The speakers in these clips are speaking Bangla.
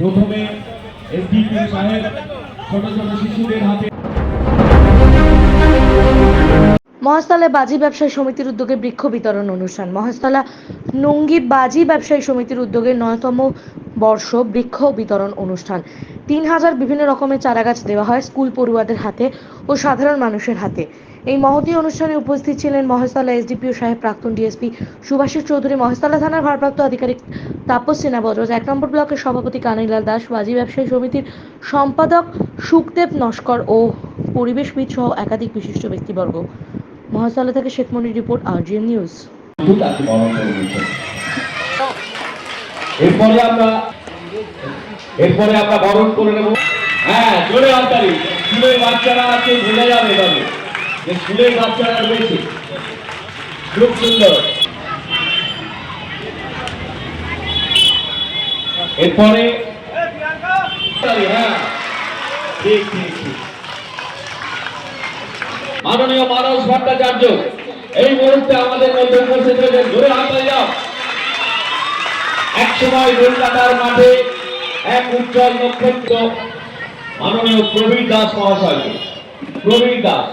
প্রথমে এসডিপি সাহেব, ছোট ছোট শিশুদের হাতে বাজি ব্যবসায়ী সমিতির উদ্যোগে বৃক্ষ বিতরণ অনুষ্ঠান। মহাস্থলা নঙ্গি বাজি ব্যবসায়ী সমিতির উদ্যোগে নয়তম বর্ষ বৃক্ষ বিতরণ অনুষ্ঠান। তিন হাজার বিভিন্ন রকমের চারাগাছ দেওয়া হয় স্কুল পড়ুয়াদের হাতে ও সাধারণ মানুষের হাতে। এই মহতী অনুষ্ঠানে উপস্থিত ছিলেন মহেশতলা এসডিপিও সাহেব, প্রাক্তন ডিএসপি সুভাষিস চৌধুরী, মহেশতলা থানার ভারপ্রাপ্ত আধিকারিক তাপস সিনহা বজরজ এক নম্বর ব্লকের সভাপতি কানাইলাল দাস বাজি ব্যবসায়ী সমিতির সম্পাদক সুখদেব নস্কর ও পরিবেশবিদ সহ একাধিক বিশিষ্ট ব্যক্তিবর্গ। মহাস্থলা থেকে Sheikh Monir report RGM news. এরপরে আমরা এরপরে আমরা বরণ করে নেব। হ্যাঁ জোরে হাততালি স্কুলের বাচ্চারা আছে ভুলে যাবে তবে যে স্কুলের বাচ্চারা রয়েছে। খুব সুন্দর। এরপরে হ্যাঁ। মাননীয় মানস ভট্টাচার্য, এই মুহূর্তে আমাদের মধ্যে উপস্থিত হয়েছে ধরে হাতে যাও। এক সময় কলকাতার মাঠে এক উজ্জ্বল নক্ষত্র মাননীয় প্রবীর দাস মহাশয়কে। প্রবীর দাস।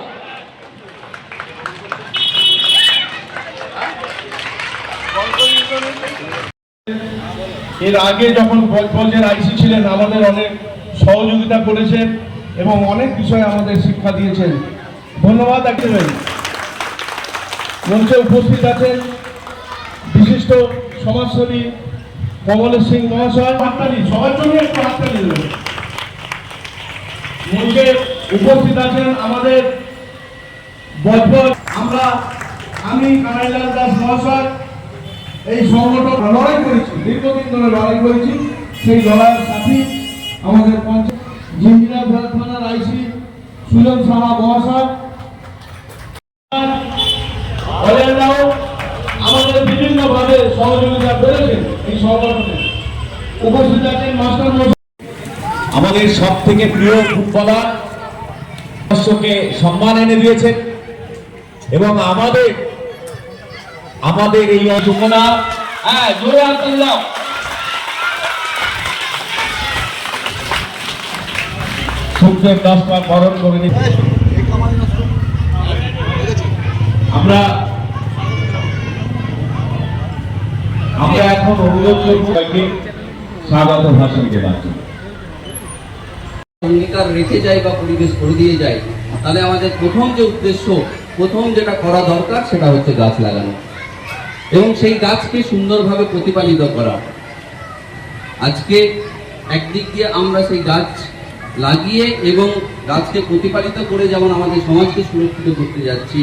এর আগে যখন বজবজের আইসি ছিলেন, আমাদের অনেক সহযোগিতা করেছেন এবং অনেক বিষয়ে আমাদের শিক্ষা দিয়েছেন। ধন্যবাদ একেবারে মঞ্চে উপস্থিত আছেন বিশিষ্ট সমাজসেবী কমলেশ সিং মহাশয়, হাততালি, সবার জন্য একটু হাততালি দেবেন মঞ্চে উপস্থিত আছেন আমাদের বজবজ, আমরা, আমি, কানাইলাল দাস মহাশয়, এই সংগঠন লড়াই করেছি, দীর্ঘদিন ধরে লড়াই করেছি, সেই লড়াইয়ের সাথী আমাদের পঞ্চায়েত জিঞ্জিরা থানার আইসি সুজন সাহা মহাশয়। আমাদের বিভিন্ন ভাবে সহযোগিতা সংগঠনে আমাদের সব থেকে প্রিয় ফুটবলার দর্শককে সম্মান এনে দিয়েছেন এবং আমাদের আমাদের এই অযোগ্যনা হ্যাঁ বরণ করে আমরা আমরা এখন অনুরোধ করব সবাইকে স্বাগত ভাষণ দেওয়ার জন্য। অঙ্গীকার রেখে যাই বা পরিবেশ করে দিয়ে যাই তাহলে আমাদের প্রথম যে উদ্দেশ্য, প্রথম যেটা করা দরকার সেটা হচ্ছে গাছ লাগানো। এবং সেই গাছকে সুন্দরভাবে প্রতিপালিত করা। আজকে একদিক দিয়ে আমরা সেই গাছ লাগিয়ে এবং গাছকে প্রতিপালিত করে যেমন আমাদের সমাজকে সুরক্ষিত করতে যাচ্ছি,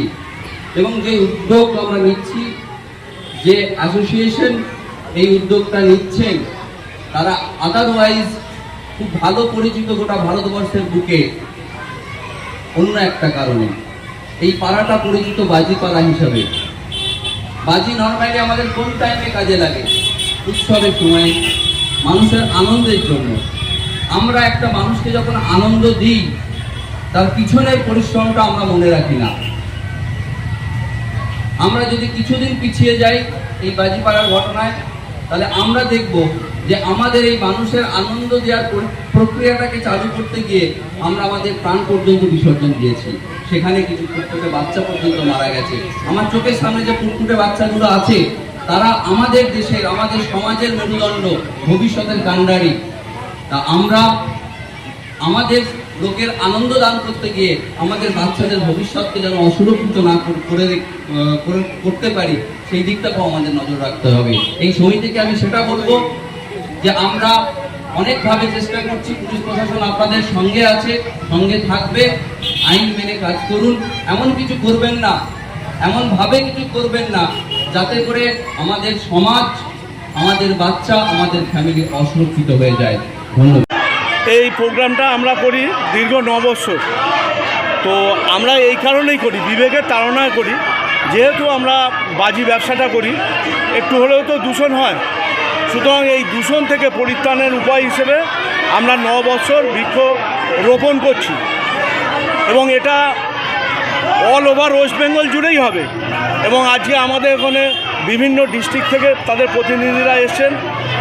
এবং যে উদ্যোগ আমরা নিচ্ছি, যে অ্যাসোসিয়েশন এই উদ্যোগটা নিচ্ছেন, তারা আদারওয়াইজ খুব ভালো পরিচিত গোটা ভারতবর্ষের বুকে। অন্য একটা কারণে, এই পাড়াটা পরিচিত বাজি পাড়া হিসাবে। বাজি নর্মালি আমাদের কোন টাইমে কাজে লাগে? উৎসবের সময়, মানুষের আনন্দের জন্য। আমরা একটা মানুষকে যখন আনন্দ দিই, তার পিছনের পরিশ্রমটা আমরা মনে রাখি না। আমরা যদি কিছুদিন পিছিয়ে যাই এই বাজিপাড়ার ঘটনায় তাহলে আমরা দেখব যে আমাদের এই মানুষের আনন্দ দেওয়ার প্রক্রিয়াটাকে চালু করতে গিয়ে আমরা আমাদের প্রাণ পর্যন্ত বিসর্জন দিয়েছি। সেখানে কিছু ফুটফুটে বাচ্চা পর্যন্ত মারা গেছে। আমার চোখের সামনে যে ফুটফুটে বাচ্চাগুলো আছে, তারা আমাদের দেশের, আমাদের সমাজের মেরুদণ্ড, ভবিষ্যতের কাণ্ডারি। তা আমরা আমাদের লোকের আনন্দ দান করতে গিয়ে আমাদের বাচ্চাদের ভবিষ্যৎকে যেন অসুরক্ষিত না করে- করতে পারি সেই দিকটাকেও আমাদের নজর রাখতে হবে। এই সমিতিকে আমি সেটা বলব যে আমরা অনেকভাবে চেষ্টা করছি, পুলিশ প্রশাসন আপনাদের সঙ্গে আছে, সঙ্গে থাকবে, আইন মেনে কাজ করুন। এমন কিছু করবেন না, এমনভাবে কিছু করবেন না, যাতে করে আমাদের সমাজ, আমাদের বাচ্চা, আমাদের ফ্যামিলি অসুরক্ষিত হয়ে যায়। ধন্যবাদ। এই প্রোগ্রামটা আমরা করি দীর্ঘ ন বছর তো আমরা এই কারণেই করি, বিবেকের তাড়নায় করি। যেহেতু আমরা বাজি ব্যবসাটা করি, একটু হলেও তো দূষণ হয়। সুতরাং এই দূষণ থেকে পরিত্রাণের উপায় হিসেবে আমরা ন বছর বৃক্ষ রোপণ করছি। এবং এটা অল ওভার ওয়েস্ট বেঙ্গল জুড়েই হবে। এবং আজকে আমাদের এখানে বিভিন্ন ডিস্ট্রিক্ট থেকে তাদের প্রতিনিধিরা এসছেন।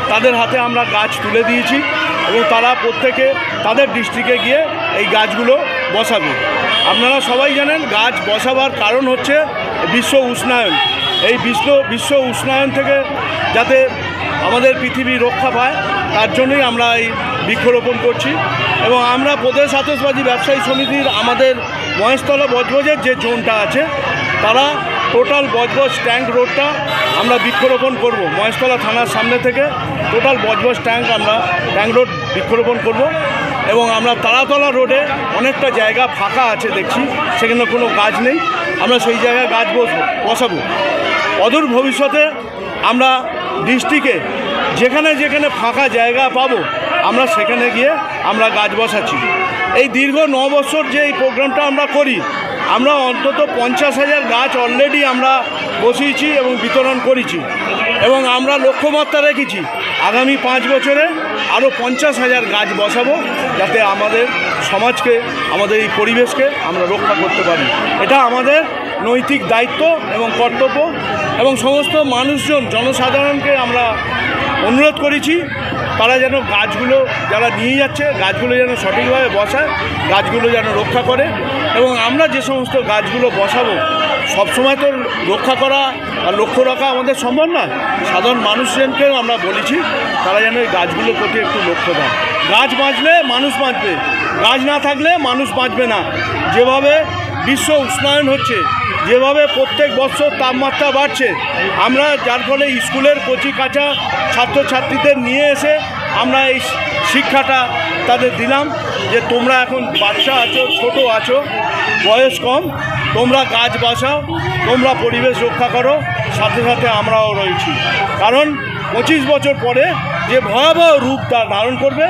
তাদের হাতে আমরা গাছ তুলে দিয়েছি এবং তারা প্রত্যেকে তাদের ডিস্ট্রিক্টে গিয়ে এই গাছগুলো বসাবে। আপনারা সবাই জানেন, গাছ বসাবার কারণ হচ্ছে বিশ্ব উষ্ণায়ন। এই বিশ্ব বিশ্ব উষ্ণায়ন থেকে যাতে আমাদের পৃথিবী রক্ষা পায়, তার জন্যই আমরা এই বৃক্ষরোপণ করছি। এবং আমরা প্রদেশ আতসবাজি ব্যবসায়ী সমিতির আমাদের মহেশতলা বজবজের যে জোনটা আছে, তারা টোটাল বজবজ ট্যাঙ্ক রোডটা আমরা বৃক্ষরোপণ করব। মহেশতলা থানার সামনে থেকে টোটাল বজবজ ট্যাঙ্ক আমরা, ট্যাঙ্ক রোড বৃক্ষরোপণ করব। এবং আমরা তারাতলা রোডে অনেকটা জায়গা ফাঁকা আছে দেখছি, সেখানে কোনো গাছ নেই। আমরা সেই জায়গায় গাছ বসবো, বসাবো। অদূর ভবিষ্যতে আমরা ডিস্ট্রিক্টে যেখানে যেখানে ফাঁকা জায়গা পাবো, আমরা সেখানে গিয়ে আমরা গাছ বসাচ্ছি। এই দীর্ঘ ন বছর যে এই প্রোগ্রামটা আমরা করি, আমরা অন্তত পঞ্চাশ হাজার গাছ অলরেডি আমরা বসিয়েছি এবং বিতরণ করেছি। এবং আমরা লক্ষ্যমাত্রা রেখেছি, আগামী পাঁচ বছরে আরও পঞ্চাশ হাজার গাছ বসাবো যাতে আমাদের সমাজকে, আমাদের এই পরিবেশকে আমরা রক্ষা করতে পারি। এটা আমাদের নৈতিক দায়িত্ব এবং কর্তব্য এবং সমস্ত মানুষজন, জনসাধারণকে আমরা অনুরোধ করেছি তারা যেন গাছগুলো যারা নিয়ে যাচ্ছে, গাছগুলো যেন সঠিকভাবে বসায়, গাছগুলো যেন রক্ষা করে। এবং আমরা যে সমস্ত গাছগুলো বসাবো, সবসময় তো রক্ষা করা আর লক্ষ্য রাখা আমাদের সম্ভব না। সাধারণ মানুষজনকেও আমরা বলেছি, তারা যেন এই গাছগুলোর প্রতি একটু লক্ষ্য দেয়। গাছ বাঁচলে মানুষ বাঁচবে। গাছ না থাকলে মানুষ বাঁচবে না। যেভাবে বিশ্ব উষ্ণায়ন হচ্ছে। যেভাবে প্রত্যেক বছর তাপমাত্রা বাড়ছে, আমরা যার ফলে স্কুলের কচি কাঁচা ছাত্রছাত্রীদের নিয়ে এসে আমরা এই শিক্ষাটা তাদের দিলাম যে তোমরা এখন বাচ্চা আছো, ছোট আছো, বয়স কম, তোমরা গাছ বাসাও তোমরা পরিবেশ রক্ষা করো, সাথে সাথে আমরাও রয়েছি। কারণ পঁচিশ বছর পরে যে ভয়াবহ রূপ তা ধারণ করবে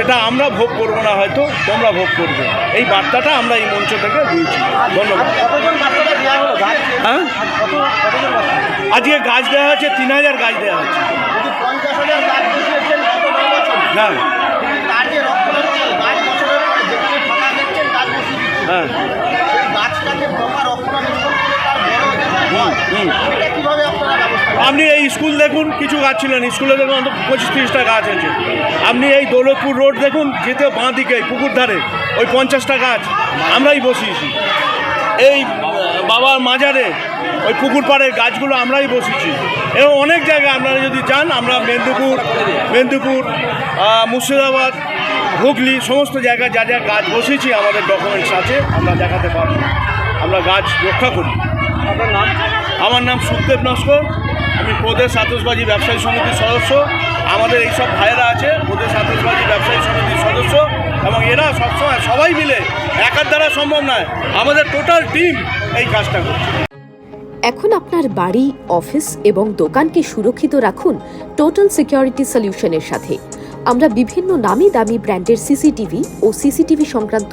সেটা আমরা ভোগ করব না হয়তো তোমরা ভোগ করবে। এই বার্তাটা আমরা এই মঞ্চ থেকে দিয়েছি। ধন্যবাদ। হ্যাঁ? আজকে গাছ দেওয়া হচ্ছে তিন হাজার গাছ দেওয়া হচ্ছে হ্যাঁ। হ্যাঁ আপনি এই স্কুল দেখুন কিছু গাছ ছিলেন স্কুলে দেখুন অন্তত পঁচিশ তিরিশটা গাছ আছে। আপনি এই দৌলতপুর রোড দেখুন যেতে বাঁ দিকে পুকুর ধারে ওই পঞ্চাশটা গাছ। আমরাই বসিয়েছি। এই বাবার মাজারে ওই পুকুর পাড়ের গাছগুলো আমরাই বসিয়েছি। এবং অনেক জায়গায় আপনারা যদি যান আমরা মেদিনীপুর মেদিনীপুর মুর্শিদাবাদ হুগলি সমস্ত জায়গায় যা যা গাছ বসিয়েছি আমাদের ডকুমেন্টস আছে আমরা দেখাতে পারব। আমরা গাছ রক্ষা করি। আমার নাম সুখদেব নস্কর, আমি প্রদেশ আতসবাজি ব্যবসায়ী সমিতির সদস্য। আমাদের এইসব ভাইয়েরা আছে, প্রদেশ আতসবাজি ব্যবসায়ী সমিতির সদস্য এবং এরা সবসময় সবাই মিলে একার দ্বারা সম্ভব নয়, আমাদের টোটাল টিম এই কাজটা করছে। এখন আপনার বাড়ি, অফিস এবং দোকানকে সুরক্ষিত রাখুন টোটাল সিকিউরিটি সলিউশনের সাথে। আমরা বিভিন্ন নামি দামি ব্র্যান্ডের সিসিটিভি ও সিসিটিভি সংক্রান্ত